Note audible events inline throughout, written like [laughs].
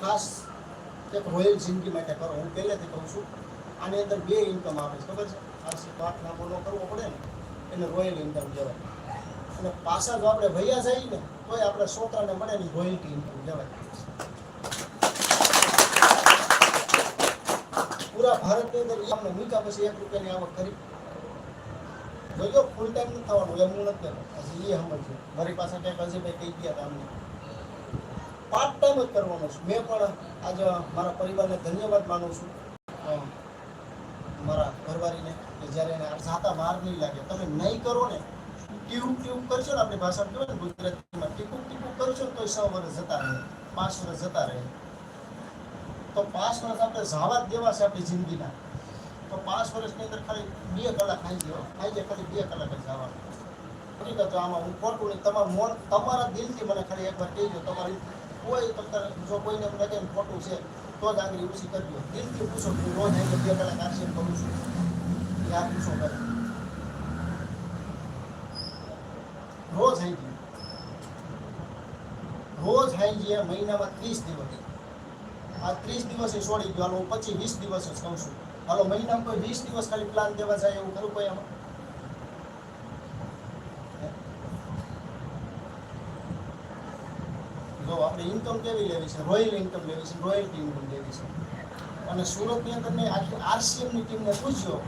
ખાસ એક રોયલ જિંદગી માટે કરો. હું પહેલેથી કહું છું, આની અંદર બે ઇન્કમ આવે છે, ખબર છે? આરસી પાક લાંબો ન કરવો પડે ને, એને રોયલ ઇન્કમ કહેવાય. અને પાછા જો આપણે ભૈયા જઈએ ને, તોય આપણે શ્રોતાને મળે ને રોયલ્ટી ઇન્કમ કહેવાય. પૂરા ભારતની અંદર અમને મૂક્યા પછી એક રૂપિયાની આવક કરી. જોજો ફૂલ ટાઈમ નથી થવાનું, એમ હું નથી હજી એ છે મારી પાસે ક્યાંક હજી ભાઈ કહી ગયા હતા અમને. પાર્ટ ટાઈમ જ કરવાનો છું. મેં પણ આજે મારા પરિવારને ધન્યવાદ માનું છું. મારા ઘરવાળીને કે જ્યારે એને જાતા માર નહીં લાગે. તમે નહીં કરો ને ટ્યુબ ટ્યુબ કરશો ને આપણી ભાષા કહેવાય ને ગુજરાતીમાં. ટીપુક ટીપુક કરશો ને તો સો વર્ષ જતા રહે. પાંચ વર્ષ જતા રહે. તો પાંચ વર્ષ આપણે જાવા જ દેવા છે આપણી જિંદગીના. તો પાંચ વર્ષની અંદર ખાલી બે કલાક ખાઈ ગયો. ખાઈ જાય ખાલી બે કલાક જ જવાનું હકીકત આમાં હું ખોટું નહીં. તમારું મોન તમારા દિલથી મને ખાલી એકવાર કહેજો. તમારી કોઈ તમને જો કોઈને એમ લાગે ખોટું છે, તો જ આગળ ઉછી કરજો દિલથી પૂછો હું રોજ આવીને બે કલાક આક્ષેપ કરું છું. યાદ પૂછો કરે રોજ આવી રોજ હાઈ ગયા મહિનામાં ત્રીસ દિવસ. આ ત્રીસ દિવસે છોડી ગયો, હાલો પછી વીસ દિવસ જ કહું છું. હાલો મહિનામાં કોઈ વીસ દિવસ ખાલી પ્લાન દેવા જાય એવું ખરું કોઈ આમાં? જો આપણે ઇન્કમ કેવી લેવી છે? રોયલ ઇન્કમ લેવી છે રોયલ્ટી ઇન્કમ લેવી છે. અને સુરતની અંદર મેં આખી આરસીએમની ટીમને પૂછ્યો,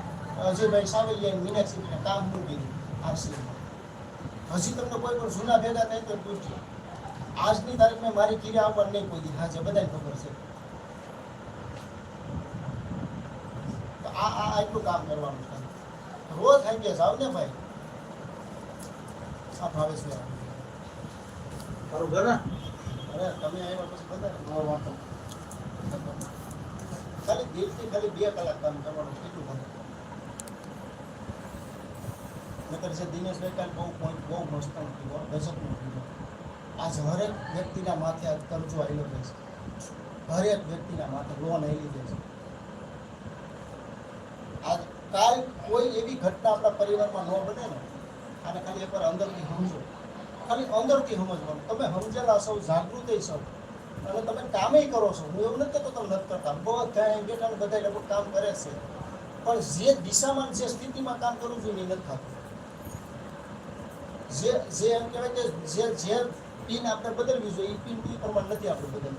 અજયભાઈ સાવલિયા મીનાક્ષીને કામ મૂકી આરસીએમ હજી તમને કોઈ પણ જૂના ભેગા થાય તો પૂછજો. આજની તારીખમાં મારી કિરા આવવા નહીં દી. હા છે બધાને ખબર છે. તો આ આ આટલું કામ કરવાનું છે. રોજ થઈ ગયા જાવ ને ભાઈ? આ ભાવેશ ભાઈ તારું ઘર ખાલી દિલથી ખાલી બે કલાક કામ કરવાનું કેટલું નકર છે દિનેશભાઈ કાલ બહુ પોઈન્ટ બહુ મસ્ત કીધો આજ હરેક વ્યક્તિના માથે આ કરજો આવેલો છે. હરેક વ્યક્તિના માથે લોન આવી છે. આજ કાલ કોઈ એવી ઘટના આપણા પરિવારમાં ન બને ને આને ખાલી એકવાર અંદરથી સમજો. ખાલી અંદરથી સમજવાનું. તમે સમજેલા છો, જાગૃત છો. અને તમે કામે કરો છો. હું એવું નથી કહેતો તમે નથી કરતા. બધા અહીં બેઠા બધા લોકો કામ કરે છે. પણ જે દિશામાં જે સ્થિતિમાં કામ કરવું જોઈએ નથી થતું. જે જે એમ કહેવાય કે જે જે પિન આપણે બદલવી જોઈએ, એ પિન એ પ્રમાણે નથી આપણે બદલવી.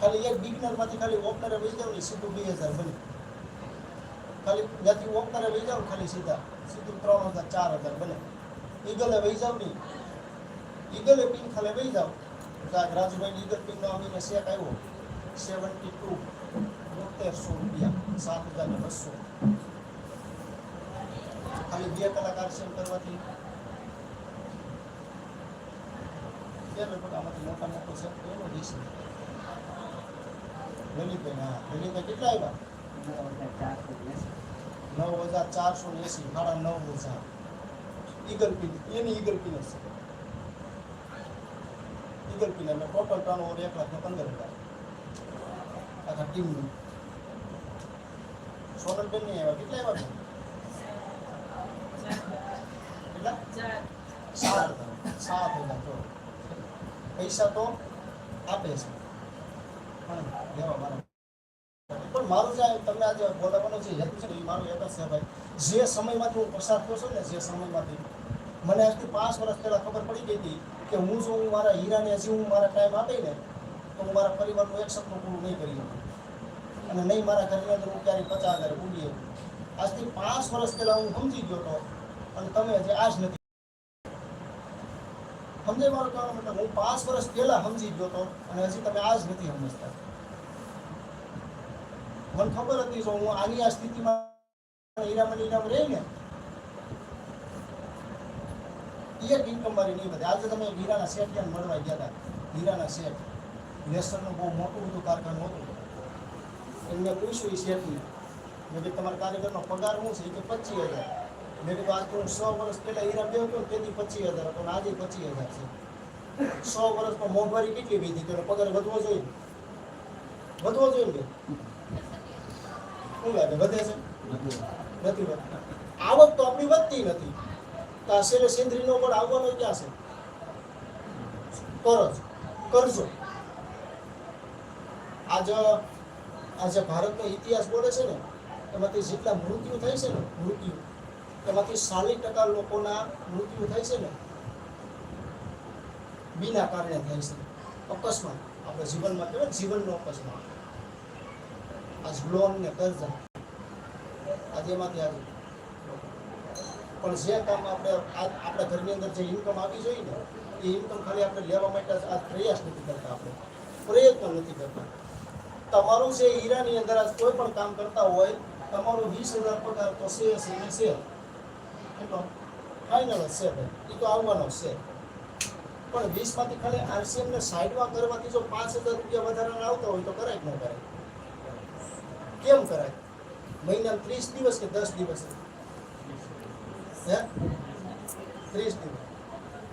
ખાલી એક બિગનરમાંથી ખાલી ઓપનરે વહી જવું સીધું બે હજાર બને. ખાલી ત્યાંથી ઓપનરે વહી જાવ ને ખાલી સીધા. સીધું ત્રણ હજાર, ચાર હજાર બને. ઈગલે વહી જાવ નહીં ઈગલે પિન ખાલી વહી જાવ રાજુભાઈ ઈગલ પિનનો અમીને શેક આવ્યો સેવન્ટી ટુ, બોતેરસો રૂપિયા, સાત હજાર ને બસો. ખાલી બે કલાક સેમ કરવાથી. આમાંથી મોટા મોટો છે એનો વીસ. લલિતભાઈ, હા, લલિતભાઈ કેટલા આવ્યા નવ હજાર ચારસો ને એસી, સાડા નવ હજાર. ઈગલ એની ઈગલ જ છે ઈગલ એટલે ટોટલ ટર્ન ઓવર એક લાખ ને પંદર હજાર. આખા ટીમનું. સોનલબેન નહીં આવ્યા? કેટલા આવ્યા બેન? કેટલા? સાત સાત હજાર તો પૈસા તો આપે છે. પણ લેવા મારા મારું જે તમને આજે બોલાવવાનો જે હેતુ છે એ મારું એક જ છે ભાઈ. જે સમયમાંથી હું પસાર થયો છું ને, જે સમયમાંથી. મને આજથી પાંચ વર્ષ પહેલાં ખબર પડી ગઈ હતી કે હું જો હું મારા હીરાને હજી હું મારા ટાઈમ આપી ને, તો હું મારા પરિવારનું એક સપનું પૂરું નહીં કરી અને નહીં મારા ઘરની અંદર હું ક્યારેય પચાસ હજાર ઉડી શકું આજથી પાંચ વર્ષ પહેલાં હું સમજી ગયો હતો, અને તમે હજી આજ નથી. સમજે મારો કહેવાનો મતલબ હું પાંચ વર્ષ પહેલાં સમજી ગયો હતો, અને હજી તમે આજ નથી સમજતા. મને ખબર હતી જો હું આની આ સ્થિતિમાં હીરામાં હીરામાં રહી ને એક ઇન્કમ મારી નહીં વધે આજે તમે હીરાના શેઠ ત્યાં મળવા ગયા હતા હીરાના શેઠ. લેસરનું બહુ મોટું બધું કારખાનું હતું. એમને પૂછ્યું એ શેઠને. મેં કીધું, તમારા કારીગરનો પગાર શું છે? કે પચીસ હજાર. મેં કીધું આજ તો હું સો વર્ષ પહેલાં હીરા બે હતો તેથી પચીસ હજાર હતો આજે પચીસ હજાર છે. સો વર્ષમાં મોંઘવારી કેટલી વીધી? તો પગાર વધવો જોઈએ? વધવો જોઈએ ને? શું લાગે વધે છે? નથી વધતી આવક તો આપણી વધતી નથી. તો આ શેરે સિંધરીનો પણ આવવાનો ક્યાં છે? કરજ. કરજો. આજ, આજે ભારતનો ઇતિહાસ બોલે છે ને, એમાંથી જેટલા મૃત્યુ થાય છે ને, મૃત્યુ, એમાંથી સાલી ટકા લોકોના મૃત્યુ થાય છે ને, બીના કારણે થાય છે. અકસ્માત. આપણે જીવનમાં કહેવાય જીવનનો અકસ્માત. આજ લોન ને કરજા આજે એમાંથી આજે પણ જે કામ આપણે આપણા ઘરની અંદર જે ઇન્કમ આવી જોઈએ ને એ ઇન્કમ ખાલી આપણે લેવા માટે આ પ્રયાસ નથી કરતા આપણે પ્રયત્ન નથી કરતા તમારું જે હીરાની અંદર આજ કોઈ પણ કામ કરતા હોય તમારો વીસ હજાર પગાર તો છે છે છે એટલો ફાઇનલ જ છે ભાઈ એ તો આવવાનો જ છે પણ વીસમાંથી ખાલી આરસીએમને સાઈડમાં કરવાથી જો પાંચ હજાર રૂપિયા વધારાના આવતા હોય તો કરાય કે ન કરાય કેમ કરાય મહિના ત્રીસ દિવસ કે દસ દિવસ હે ત્રીસ દિવસ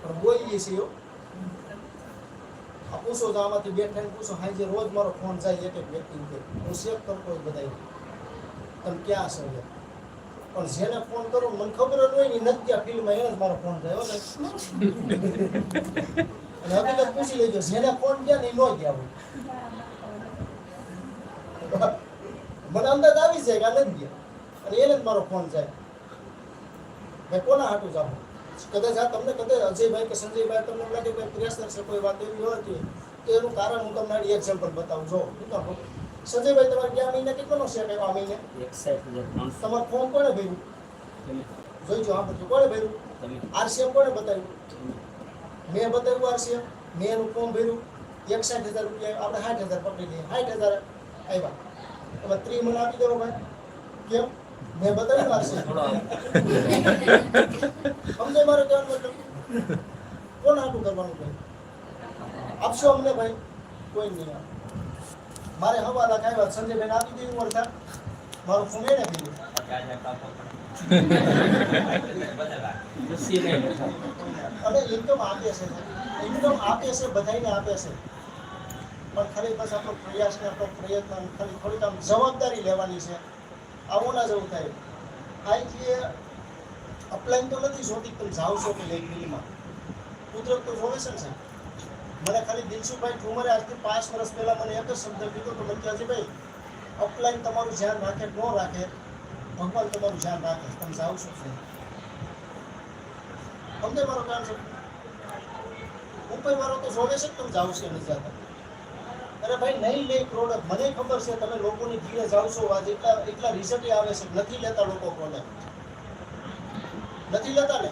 પણ બોલીએ છીએ. આ પૂછો તો આમાંથી બે ટાઈમ પૂછો હાજે રોજ મારો ફોન જાય એક એક વ્યક્તિને કે, હું સેવ કરતો હોય બધા તમે ક્યાં છો. પણ જેને ફોન કરો મને ખબર જ હોય ને નથી આ ફિલ્ડમાં એને જ મારો ફોન થયો ને. અને હકીકત પૂછી લેજો, જેને ફોન ગયા ને એ ન ગયા હોય મને અંદાજ આવી જાય કે આ નથી ગયા. અને એને જ મારો ફોન જાય. મેં કોના હાટું જાઉં? કદાચ આ તમને કદાચ અજયભાઈ કે સંજયભાઈ તમને લાગે કે પ્રેશર છે કોઈ વાત એવી હોય તો એનું કારણ હું તમને એક્ઝામ્પલ બતાવું. જો? સંજયભાઈ તમારે ગયા મહિને કેટલો શેક આવ્યો આ મહિને? તમારો ફોન કોને કોણે ભર્યું? જોઈજો આ બધું કોને ભર્યું? આરસીએમ કોણે બતાવ્યું? મેં બતાવ્યું આરસીએમ મેં એનું ફોર્મ ભર્યું. એકસાઠ હજાર રૂપિયા આપણે સાઠ હજાર પકડી લઈએ. સાઠ હજાર આવ્યા. ત્રી મને આપી દેવો ભાઈ. કેમ? મેં થોડો સમજાય કહેવાનો મતલબ કોણ આટલું કરવાનું ભાઈ આપશો અમને ભાઈ? કોઈ નહીં. મારે હવા લાખ આવ્યા આપી દીધું વળતા મારું ફોન એને અને ઇન્કમ આપે છે. ઇન્કમ આપે છે બધાને આપે છે. પણ ખાલી બસ આપણો પ્રયાસ ને આપણો પ્રયત્ન ખાલી થોડીક આમ જવાબદારી લેવાની છે. આવું ના જવું થાય. આ જે અપલાઈન તો નથી જોતી તમે જાઉં છો કે લઈ દિલ્હીમાં કુદરત તો જોવે છે? ને. મને ખાલી દિલસુભાઈ ઠુમરે આજથી પાંચ વર્ષ પહેલા મને એક જ શબ્દ કીધો તો મને કે ભાઈ અપલાઈન તમારું ધ્યાન રાખે ન રાખે? ભગવાન તમારું ધ્યાન રાખે, તમે જાઓ છો છે. સમજે મારો કામ છે? ઉપર વાળો તો જોવે છે તમે જાઓ છો નથી જતા અરે ભાઈ, નહીં લે પ્રોડક્ટ મને ખબર છે, તમે લોકોની ભીડે જાવ છો આજ એટલા એટલા રિઝલ્ટ આવે છે. નથી લેતા લોકો પ્રોડક્ટ નથી લેતા ને?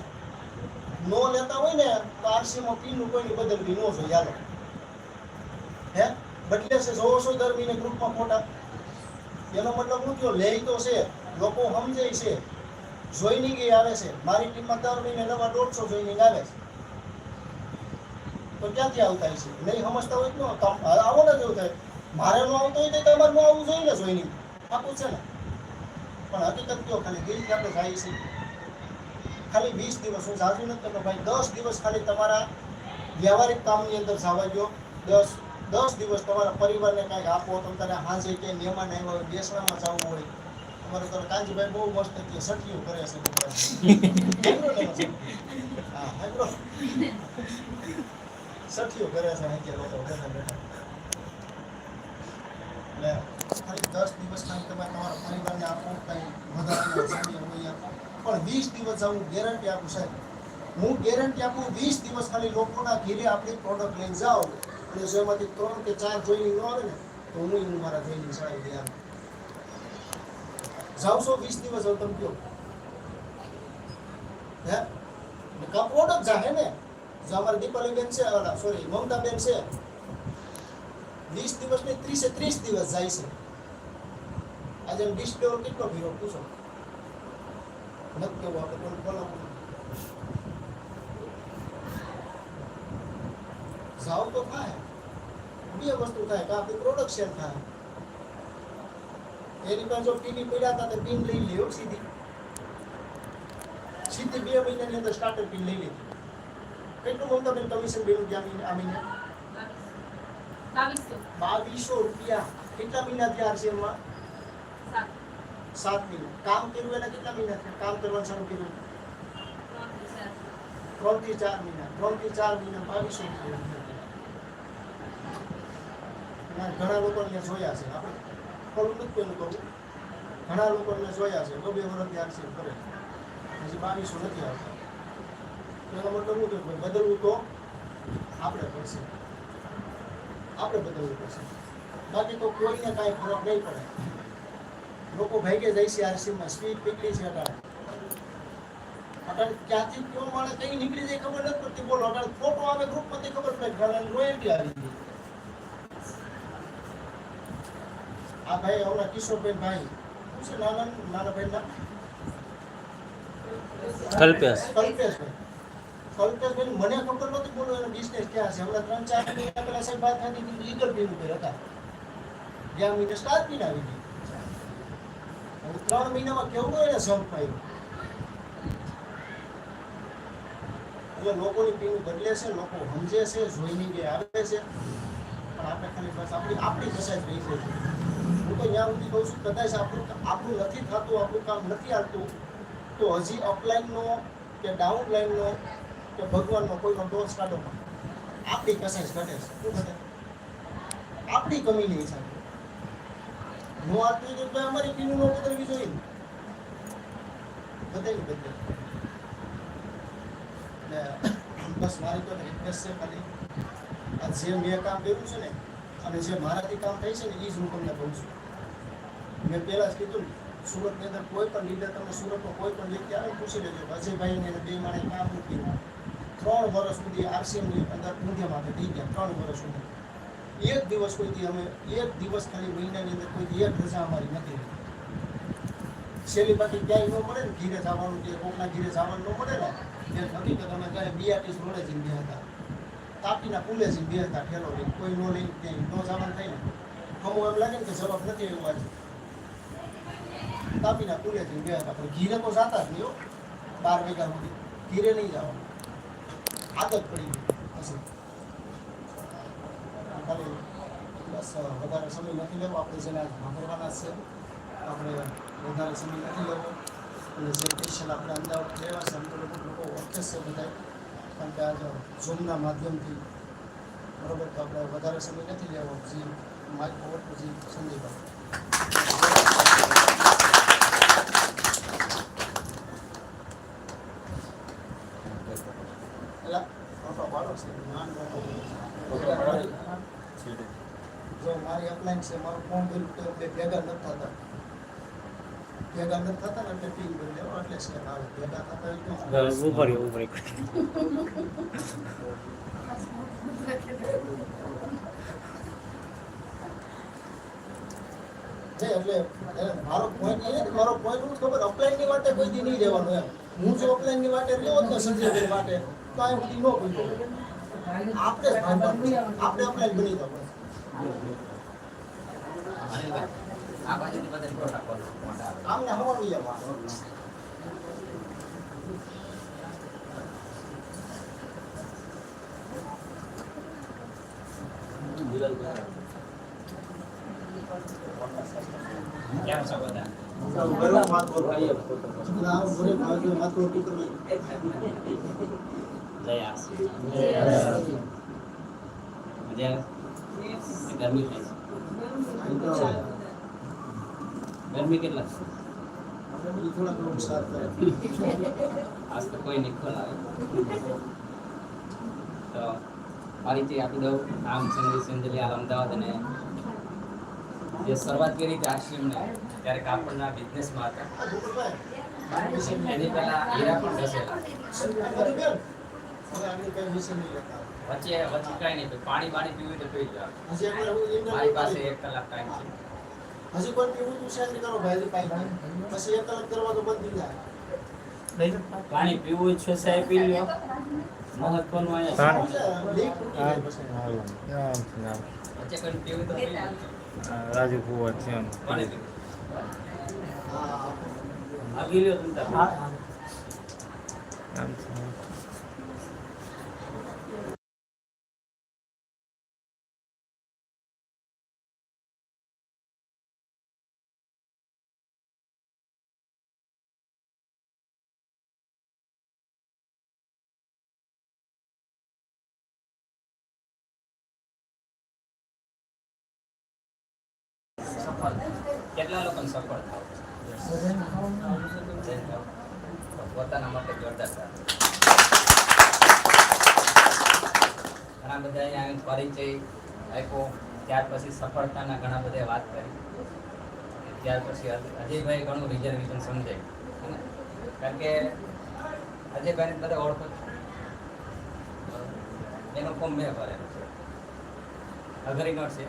નો લેતા હોય ને તો આરસીમાં પીનું કોઈની બદલવી ન જોઈએ. હાલો. હે? બદલે છે, જોવો છો દર મહિને ગ્રુપમાં ફોટા? એનો મતલબ હું થયો? લે તો છે. લોકો સમજે છે. જોઈનિંગ એ આવે છે. મારી ટીમમાં દર મહિને નવા દોઢસો જોઈનિંગ આવે છે. તો ક્યાંથી આવતા હશે નહીં સમજતા હોય તો આવો ને જેવું થાય. મારે ન આવતો હોય તો તમારે ન આવવું જોઈએ ને જોઈનિંગ આપવું છે ને? પણ હકીકત કયો ખાલી દિલથી આપણે જાય છે. ખાલી વીસ દિવસ હું જાજુ નથી કરતો ભાઈ દસ દિવસ ખાલી તમારા વ્યવહારિક કામની અંદર જવા દો દસ દસ દિવસ તમારા પરિવારને કાંઈક આપો તમે તારે હાજે કે મહેમાન આવ્યા હોય બેસવામાં જવું હોય. તમારે તો કાંજીભાઈ બહુ મસ્ત કે સઠીઓ કરે છે. [laughs] હા હા સાંભળ્યો? ઘરે છે અહીં લોકો બેઠા બેઠા એટલે ખાલી દસ દિવસ તમે તમારા પરિવારને આપો કંઈ વધારે હોય પણ વીસ દિવસ હું ગેરંટી આપું સાહેબ હું ગેરંટી આપું વીસ દિવસ ખાલી લોકોના ઘેરે આપણી પ્રોડક્ટ લઈને જાઓ અને જો એમાંથી ત્રણ કે ચાર જોઈનિંગ ન આવે ને તો હું હું મારા જોઈનિંગ સારી આમ જાઓ છો વીસ દિવસ હવે તમે કયો હે પ્રોડક્ટ જાહે ને જો અમારી દીપાલી બેન છે સોરી મમતાબેન છે. વીસ દિવસ ને ત્રીસે ત્રીસ દિવસ જાય છે. આજે ડિસ્પ્લે કેટલો ભીરો પૂછો? નથી કેવું આપણે કોઈ બોલાવવું જાવ તો થાય બે વસ્તુ થાય, કે આપણી પ્રોડક્શન થાય. એની પાસે જો ટીવી પડ્યા હતા, તો ટીમ લઈ લ્યો સીધી. સીધી બે મહિનાની અંદર સ્ટાર્ટર ટીમ લઈ લીધી. કેટલું મમતા બેન કમિશન બેનું ત્યાં આ મહિને બાવીસો રૂપિયા કેટલા મહિના થયા આરસીએમમાં સાત મહિના કામ કર્યું એના કેટલા મહિના થયા કામ કરવાનું શરૂ કર્યું ત્રણથી ચાર મહિના ત્રણથી ચાર મહિના બાવીસો રૂપિયા ઘણા લોકોને અહીંયા જોયા છે આપણે ખોલું નથી પેલું કહું ઘણા લોકોને મેં જોયા છે બબે વર્ષથી આરસીએમ કરે હજી બાવીસો નથી આવતા એનો મતલબ શું કે ભાઈ બદલવું તો આપણે પડશે આપણે બદલવું પડશે બાકી તો કોઈને કાંઈ ફરક નહીં પડે લોકો ભાગે જાય છે આરસીમાં સ્પીડ પીકડી છે અટાણે અટાણે ક્યાંથી કયો માણસ કઈ નીકળી જાય ખબર નથી પડતી બોલો અટાણે ફોટો આવે ગ્રુપમાંથી ખબર પડે ઘણા રોયલ્ટી આવી ગઈ આ ભાઈ હમણાં કિશોરભાઈ ભાઈ શું છે નાના નાના ભાઈ ના કલ્પેશ કલ્પેશભાઈ કલ્પેશભાઈ મને ખબર નથી બોલો એનો બિઝનેસ ક્યાં છે. હમણાં ત્રણ ચાર મહિના પહેલા સાહેબ વાત થતી હતી લીગલ બિલ ઉપર હતા. જ્યાં મહિને સ્ટાર બિલ આવી ગઈ હવે ત્રણ મહિનામાં કેવડો એને સંપ પાડ્યો એટલે લોકોની પીન બદલે છે, લોકો સમજે છે જોઈને કે આવે છે. પણ આપણે ખાલી બસ આપણી આપણી જ રહી છે. હું તો ત્યાં સુધી કહું છું, કદાચ આપણું આપણું નથી થતું, આપણું કામ નથી આવતું, તો હજી અપલાઈનનો કે ડાઉનલાઈનનો કે ભગવાનનો કોઈનો દોષ કાઢો આપણી કસાઈ ઘટે છે. શું ઘટે? આપણી કમીની હિસાબે. આપવી તો ભાઈ અમારી પીનું નો બદલવી જોઈએ. બધાયની બદલે બસ મારી તો રિક્વેસ્ટ છે ખાલી. આ જે મેં કામ કર્યું છે ને, અને જે મારાથી કામ થાય છે ને એ જ હું તમને કહું છું. મેં પહેલાં જ કીધું સુરતની અંદર કોઈ પણ લીડર તમે સુરતનો કોઈ પણ વ્યક્તિ આવે પૂછી લેજો અજયભાઈ ને બે માણે કામ કર્યું. ત્રણ વર્ષ સુધી આરસીએમની અંદર ઊંધિયા માટે થઈ ગયા, ત્રણ વર્ષ સુધી. એક દિવસ કોઈથી અમે, એક દિવસ ખાલી મહિનાની અંદર કોઈ એક રજા અમારી નથી રહી. છેલ્લી બાકી ક્યાંય ન મળે ને, ઘીરે જવાનું કે કોકના ઘીરે જવાનું ન મળે ને એ હકીકત અમે ક્યાંય બીઆરટીસ રોડે જઈને ગયા હતા. તાપીના પુલે જઈને બે હતા, ઠેલો લઈને. કોઈ ન લઈને ક્યાંય ન જવાનું થાય ને. અમુક એમ લાગે ને કે જવાબ નથી એવું આજે. તાપીના પુલે જઈને ગયા હતા, પણ ઘીરે તો જાતા જ નહીં બાર વાગ્યા સુધી. ઘીરે નહીં જવાનું. આદત પડી પછી ખાલી બસ વધારે સમય નથી લેવો આપણે જેને વાપરવાના છે આપણે વધારે સમય નથી લેવો અને જે સ્પેશિયલ આપણે અમદાવાદ લેવા છે અમદાવાદ લોકો ઓળખે છે બધા કારણ કે આજે ઝૂમના માધ્યમથી બરોબર તો આપણે વધારે સમય નથી લેવો જે માઇક ઓવર પછી સંજયભાઈ એટલે ફોટો પાડો છે નાન ફોટો જો છે મારું ફોન ભર્યું તો બે ભેગા નથી થતા. ભેગા નથી થતા ને એટલે પિન ભરી લેવા એટલે સ્કેન આવે ભેગા થતા એટલે એટલે મારો પોઈન્ટ એ મારો પોઈન્ટ હું ખબર અપલાઈન માટે કોઈ દી નહીં રહેવાનું એમ. હું જો અપલાઈનની માટે રહ્યો જ ને સંજયભાઈ માટે તો આ સુધી ન આપણે. આપણે અપલાઈન બની જવું આ બાજુથી બધા ફોટા પાડો. મોટા આવે. આમને હવાનું એમ દિવાલ પર. કેમ છો બધા? બરોબર વાત કરો. કહીએ ફોટો. આ ઘરે ભાગ્યો માથું ઊંચું કરવું. જય આશી. મજા આવે? ગરમી થાય છે ગરમી કેટલા છે? આપણે બીજું થોડાક લોકો સાથ કરે. આજ તો કોઈ નહીં ખોલાવે તો માહિતી આપી દઉં નામ સંજય સિંધલિયાલ અમદાવાદ અને જે શરૂઆત કરી હતી આશ્રમને ત્યારે કાપડના બિઝનેસમાં હતા આ ભૂપતભાઈ, એની પહેલા હીરા પણ ઘસેલા વચ્ચે વચ્ચે કાંઈ નહીં. પાણી બાણી પીવું હોય તો પી જાવ મારી પાસે એક કલાક ટાઈમ છે. હજી પણ પીવું તું શેર કરો ભાઈ પાણી પછી એક કલાક કરવા તો બંધ થઈ જાય. પાણી પીવું છે સાહેબ પી લ્યો. મહત્વનું અહીંયા. વચ્ચે કોઈ પીવું તો રાજુ કુવર છે એમ. પાણી પીવું. હા આગી લ્યો તમે. આમ કેટલા લોકોને સફળ થાવ પોતાના માટે જોરદાર. ઘણા બધા અહીંયા પરિચય આપ્યો, ત્યાર પછી સફળતાના ઘણા બધા વાત કરી. ત્યાર પછી અજયભાઈ ઘણું રિઝર્વેશન સમજાય કારણ કે અજયભાઈને બધા ઓળખો. એનો ફોર્મ મેં ભરેલો છે. અઘરી નોટ છે.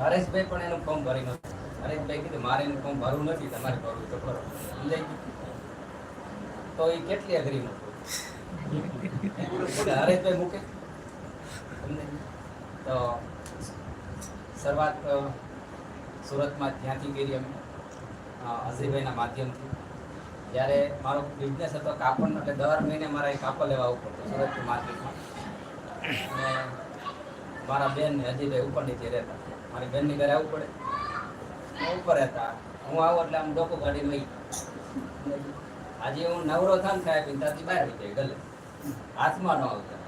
હરેશભાઈ પણ એનું ફોર્મ ભરી નહોતું હરેશભાઈ કીધું, મારે એનું ફોર્મ ભરવું નથી, તમારે ભરવું તો ભરો. તો એ કેટલી અઘરી નહોતું હરેશભાઈ મૂકે. તો શરૂઆત સુરતમાં ત્યાંથી કરી અમે અજયભાઈના માધ્યમથી. જ્યારે મારો બિઝનેસ હતો કાપડનો એટલે દર મહિને મારા એ કાપડ લેવા આવવું પડતું સુરતની માર્કેટમાં. અને મારા બેન હજીભાઈ ઉપર નીચે રહેતા. મારી બેનની ઘરે આવવું પડે. ઉપર હતા હું આવું એટલે આમ ડોકો કાઢી લઈ આજે હું નવરો થાય પીને ત્યાંથી બહાર આવી જાય ગલે. હાથમાં ન આવતા.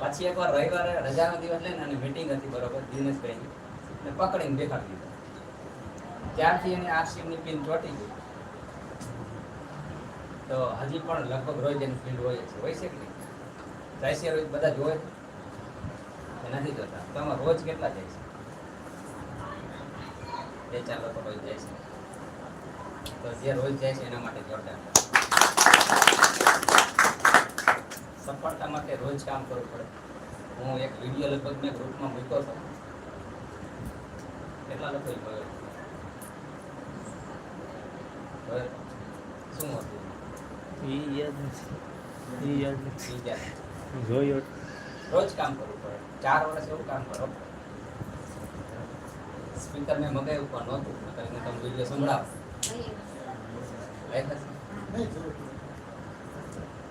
પછી એકવાર રવિવારે રજાનો દિવસ લઈને અને મીટિંગ હતી બરોબર દિનેશભાઈની ને. પકડીને દેખાડી દીધા. ત્યારથી એને આરસીએમની પિન ચોટી ગઈ. તો હજી પણ લગભગ રોજ એની ફિલ્ડ હોય છે. હોય છે કે નહીં? જાય રોજ, બધા જોવે નથી જોતા તો આમાં રોજ કેટલા જાય છે? બે ચાર લોકો રોજ જાય છે. તો જે રોજ જાય છે એના માટે જોરદાર. સફળતા માટે રોજ કામ કરવું પડે? હું એક વીડિયો લગભગ મેં ગ્રુપમાં મૂક્યો હતો. કેટલા લોકો જોયો? શું હતું? યાદ નથી. યાદ નથી. જોયો. રોજ કામ કરવું પડે. ચાર વર્ષ એવું કામ કરો. સ્પીકર મેં મગાવ્યું પણ નહોતું. નકર એને તમે વીડિયો સંભળાવો.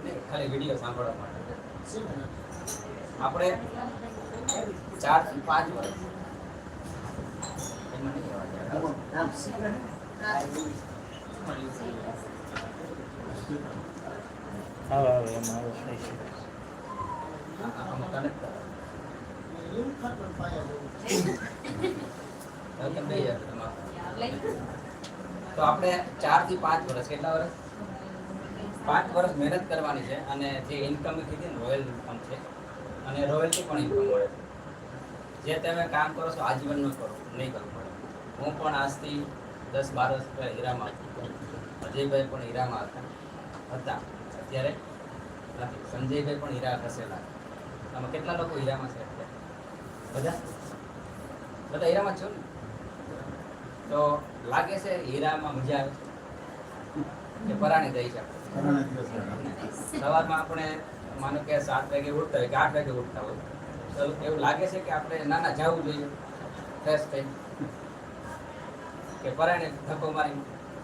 નહીં ખાલી વીડિયો સાંભળવા માટે. આપણે ચારથી પાંચ વર્ષ. એમાં નહીં. આવે આવે એમાં આવે તો આપણે ચારથી પાંચ વર્ષ કેટલા વર્ષ પાંચ વર્ષ મહેનત કરવાની છે અને જે ઇન્કમ કીધી રોયલ ઇન્કમ છે. અને રોયલ્ટી પણ ઇન્કમ મળે જે તમે કામ કરો છો, આજીવન ન કરો, નહીં કરવું પડે. હું પણ આજથી દસ બાર વર્ષ પહેલાં હીરામાં અજયભાઈ પણ હીરામાં હતા. હતા અત્યારે સંજયભાઈ પણ હીરા ખસેલા આમાં કેટલા લોકો હીરામાં છે બધા? બધા હીરામાં છો ને? તો લાગે છે હીરામાં મજા આવે છે? કે પરાણે જઈ શકે સવારમાં આપણે માનો કે સાત વાગે ઉઠતા હોય કે આઠ વાગે ઉઠતા હોય તો એવું લાગે છે કે આપણે નાના જવું જોઈએ ફ્રેશ થઈ. કે પરાણે ધક્કો મારી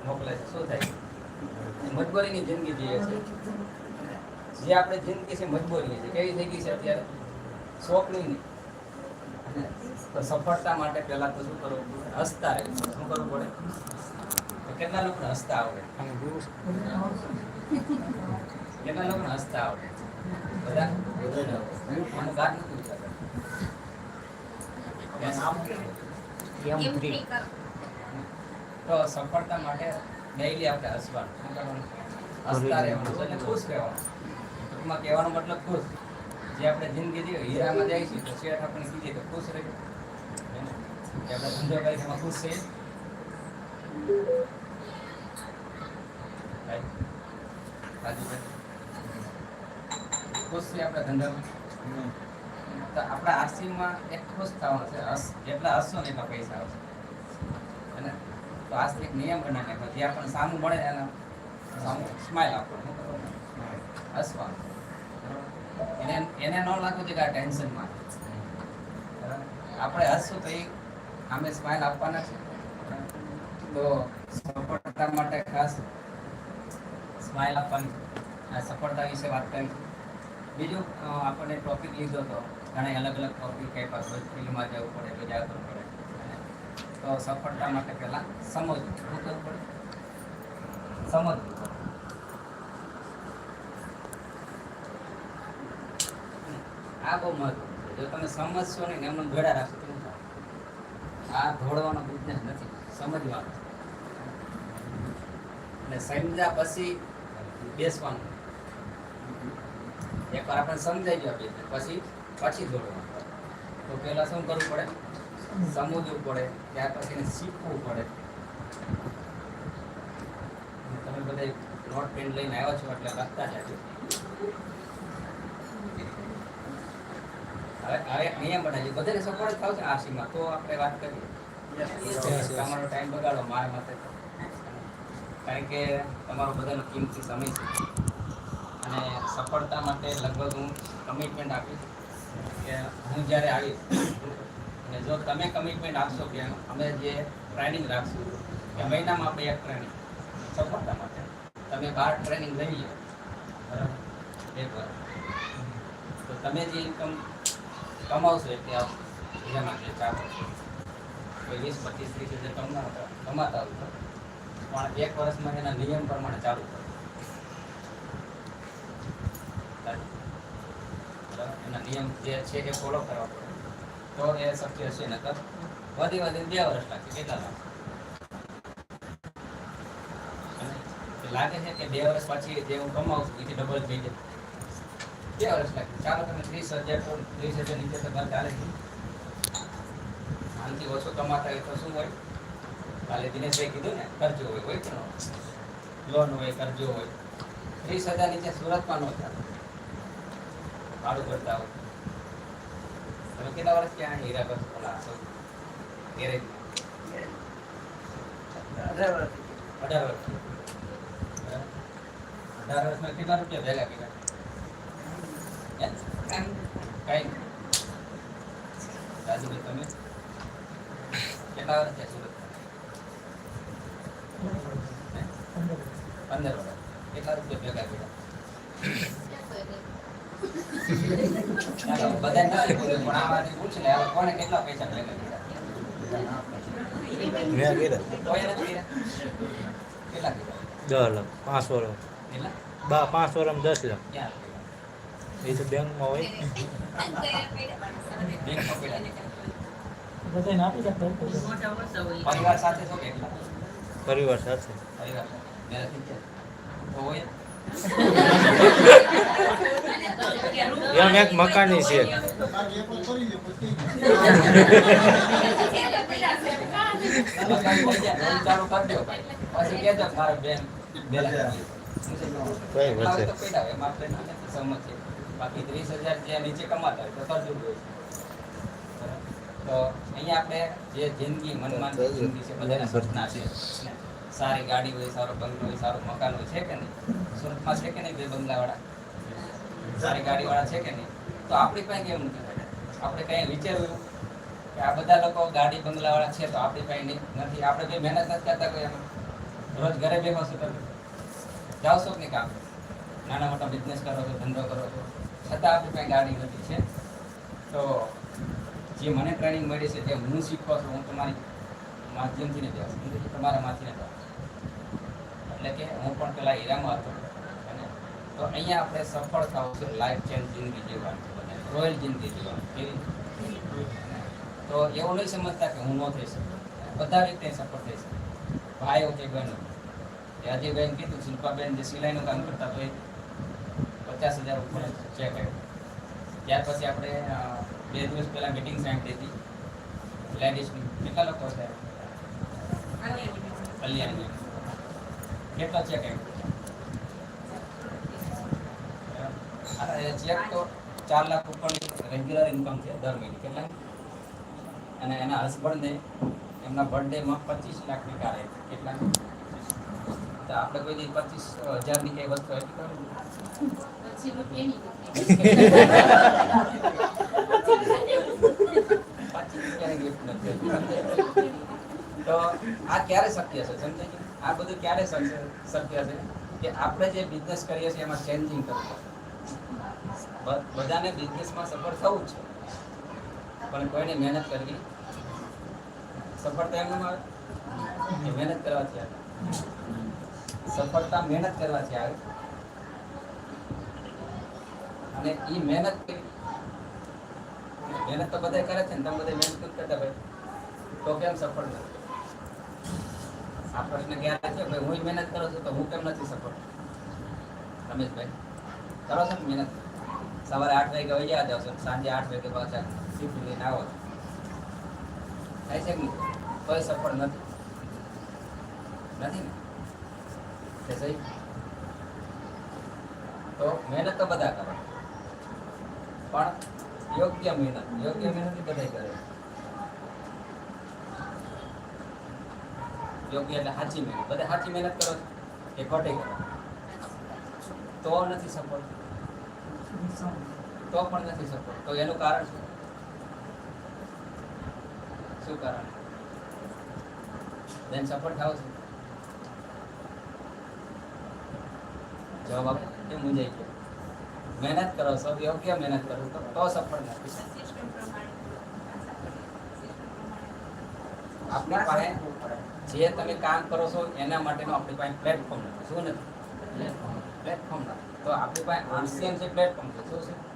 મોકલે છે. શું થાય? મજબૂરીની જિંદગી જીવે છે. જે આપણે જિંદગી છે મજબૂરી છે કેવી થઈ ગઈ છે અત્યારે? શોખની નહીં. તો સફળતા માટે પહેલા તો શું કરવું હસતા રહે. શું કરવું પડે? કેટલા લોકોને હસતા આવડે? કેટલા લોકોને હસતા આવડે? બધા? નથી તો સફળતા માટે ડેઈલી આપણે હસવાનું. હસતા રહેવાનું. ખુશ રહેવાનું. ટૂંકમાં કહેવાનો મતલબ ખુશ. જે આપણે જિંદગી હીરામાં જાય છે તો શેઠ આપણે કીધે તો ખુશ રહે. કે આપણે ધંધો કરી એમાં ખુશ છે. ખુશ છે આપણા ધંધામાં? તો આપણા આરસીમાં એક ખુશ થવાનું છે હસ. જેટલા હસશો ને એટલા પૈસા આવશે અને તો આજથી એક નિયમ બનાવી નાખ્યો જે આપણને સામું મળે એના સામું સ્માઇલ આપવાનું હસવાનું. એને એને ન લાગવું જોઈએ કે આ ટેન્શનમાં? આપણે હસશું તો એ આમે સ્માઇલ આપવાના છે. તો સફળતા માટે ખાસ સ્માઇલ આપવાની આ સફળતા વિશે વાત કરી. બીજું આપણને ટોપિક લીધો હતો ઘણા અલગ અલગ ટોપિક કઈ પાસે ફિલ્ડમાં જવું પડે બીજા કરવું પડે. તો સફળતા માટે પહેલાં સમજવું શું કરવું પડે. સમજવું પડે. આ બહુ મહત્વ જો તમે સમજશો ને એમને ભેડા રાખશો તો આ દોડવાનો બિઝનેસ નથી. સમજવાનો. અને સમજ્યા પછી બેસવાનું. એકવાર આપણે સમજાઈ ગયો બિઝનેસ પછી પછી દોડવાનું તો પહેલાં શું કરવું પડે? સમજવું પડે. ત્યાર પછી શીખવું પડે. તમે બધા નોટ પેન લઈને આવ્યા છો એટલે લખતા જાજો. હવે નિયમ બનાવી બધાને થાવ છે આરસીમાં તો આપણે વાત કરીએ. તમારો ટાઈમ બગાડો મારા માટે કારણ કે તમારો બધાનો કિંમતી સમય છે. અને સફળતા માટે લગભગ હું કમિટમેન્ટ આપીશ કે હું જ્યારે આવીશ અને જો તમે કમિટમેન્ટ આપશો કે અમે જે ટ્રેનિંગ રાખશું કે મહિનામાં આપણે એક ટ્રેનિંગ સફળતા માટે. તમે બાર ટ્રેનિંગ લઈ લો. બરાબર? તો તમે જે ઇન્કમ કમાવશો એટલે આપ બીજામાં જે ચાર વર્ષ. કોઈ વીસ, પચીસ, ત્રીસ હજાર કમાતા કમાતા હતા. પણ એક વર્ષમાં એના નિયમ પ્રમાણે ચાલુ કરો? એના નિયમ જે છે એ ફોલો કરવા પડે. તો એ શક્ય છે, નકર વધી વધી બે વર્ષ લાગશે કેટલા લાગશે લાગે છે કે બે વર્ષ પછી જે હું કમાવું છું, એથી ડબલ થઈ જાય. બે વર્ષ લાગે ચાલો તમે ત્રીસ હજાર તો ત્રીસ હજાર નીચે તમારે ચાલે છે આનાથી ઓછો કમાતા હોય તો શું હોય કાલે દિનેશભાઈ કીધું ને કરજો હોય હોય કે લોન હોય કરજો હોય ત્રીસ હજાર નીચે સુરતમાં ન ચાલે ભાડું ભરતા હોય તમે કેટલા વર્ષ ત્યાં હીરા બસ ઓલા અઢાર વર્ષ અઢાર વર્ષ અઢાર વર્ષમાં કેટલા રૂપિયા ભેગા કર્યા હે? કાંઈ નહીં. રાજુભાઈ તમે કેટલા વર્ષ થયા સુરત? પંદર વર્ષ કેટલા રૂપિયા ભેગા કર્યા બધાને નથી પૂછ્યું, પણ આમાંથી પૂછ કેટલા પૈસા ભેગા કર્યા? દસ લાખ પાંચ વર્ષ પાંચ વર્ષમાં દસ લાખ? એ તો બેંકમાં હોય પરિવાર સાથે છો કે પરિવાર સાથે. એમ એક મકાની છે. કઈ એટલા બાકી ત્રીસ હજાર જે નીચે કમાતા હોય તો કરજો હોય. તો અહીંયા આપણે જે જિંદગી મનમાં જિંદગી છે બધાના સૂચના છે. સારી ગાડી હોય સારો બંગલો હોય સારું મકાન હોય છે કે નહીં? સુરતમાં છે કે નહીં બે બંગલાવાળા? સારી ગાડીવાળા છે કે નહીં? તો આપણી પાસે કેમ નથી? આપણે કંઈ વિચાર્યું કે આ બધા લોકો ગાડી બંગલાવાળા છે તો આપણી પાસે નથી. આપણે કંઈ મહેનત નથી કરતા કોઈ એમાં? રોજ ઘરે બેઠો છો તમે? જાઓ છો કે કામ? નાના મોટા બિઝનેસ કરો છો ધંધો કરો છો? છતાં આપણે કંઈ ગાડી નથી છે. તો જે મને ટ્રેનિંગ મળી છે તે હું શીખવો છું. હું તમારી માધ્યમથી નથી જાઉં તમારા તમારામાંથી નથી એટલે કે હું પણ પેલા એરિયામાં હતો. અને તો અહીંયા આપણે સફળ થવું છે લાઈફ ચેન્જ જિંદગી જીવવાની. રોયલ જિંદગી જીવવાની. કેવી તો એવું નહીં સમજતા કે હું ન થઈ શકું. બધા રીતે સફળ થઈ શકે. ભાઈઓ કે બહેનો. એ અજયબેન કીધું, શિલ્પાબેન જે સિલાઈનું કામ કરતા એ પચાસ હજાર ઉપર ચેક આવ્યો ત્યાર પછી આપણે બે દિવસ પહેલાં મિટિંગ સાંભળી હતી. લેડીઝની. કેટલા લોકો હતા? કલ્યાણની. કેટલો ચેક આવ્યો ચેક તો ચાર લાખ ઉપરની રેગ્યુલર ઇન્કમ છે દર મહિને. કેટલા? અને એના હસબન્ડને એમના બર્થડેમાં પચીસ લાખની કાર કેટલા? તો આપણે કોઈ દી પચીસ હજારની કઈ વસ્તુ આપી તો આ ક્યારે શક્ય છે? સમજાય છે? આ બધું ક્યારે શક્ય છે? કે આપણે જે બિઝનેસ કરીએ છીએ એમાં ચેન્જિંગ કરવું બધાને બિઝનેસમાં સફળ થવું જ છે. પણ કોઈને મહેનત કરવી? સફળતા એમનું આવે મહેનત કરવાથી આવે. સફળતા મહેનત કરવાથી આવે અને એ મહેનત મહેનત તો બધા કરે છે ને, તમે બધા મહેનત કરતા ભાઈ. તો કેમ સફળ નથી? આ પ્રશ્ન ક્યારે છે ભાઈ હું મહેનત કરું છું તો હું કેમ નથી સફળ? રમેશભાઈ, કરો છો ને મહેનત? સવારે આઠ વાગે વૈયા જાવ છો સાંજે આઠ વાગે પાછા શિફ્ટ લઈને આવો થાય છે કે નહીં? તોય સફળ નથી. નથી ને? તે સહી તો મહેનત તો બધા કરે. પણ યોગ્ય મહેનત યોગ્ય મહેનત બધા કરે. યોગ્ય એટલે સાચી મહેનત. બધા સાચી મહેનત કરો છો કે ખોટી કરો? તો નથી સફળ. તો પણ નથી સફળ. તો એનું કારણ શું? શું કારણ? બેન સફળ થાવ છો? જવાબ આપો. એ મૂંઝાઈ ગયો. મહેનત કરો સૌ યોગ્ય મહેનત કરો. તો તો સફળ નથી આપણી પાસે જે તમે કામ કરો છો, એના માટેનો આપણી પાસે પ્લેટફોર્મ નથી શું નથી? પ્લેટફોર્મ નથી. તો આપણી પાસે આરસીએમ છે પ્લેટફોર્મ છે. શું છે?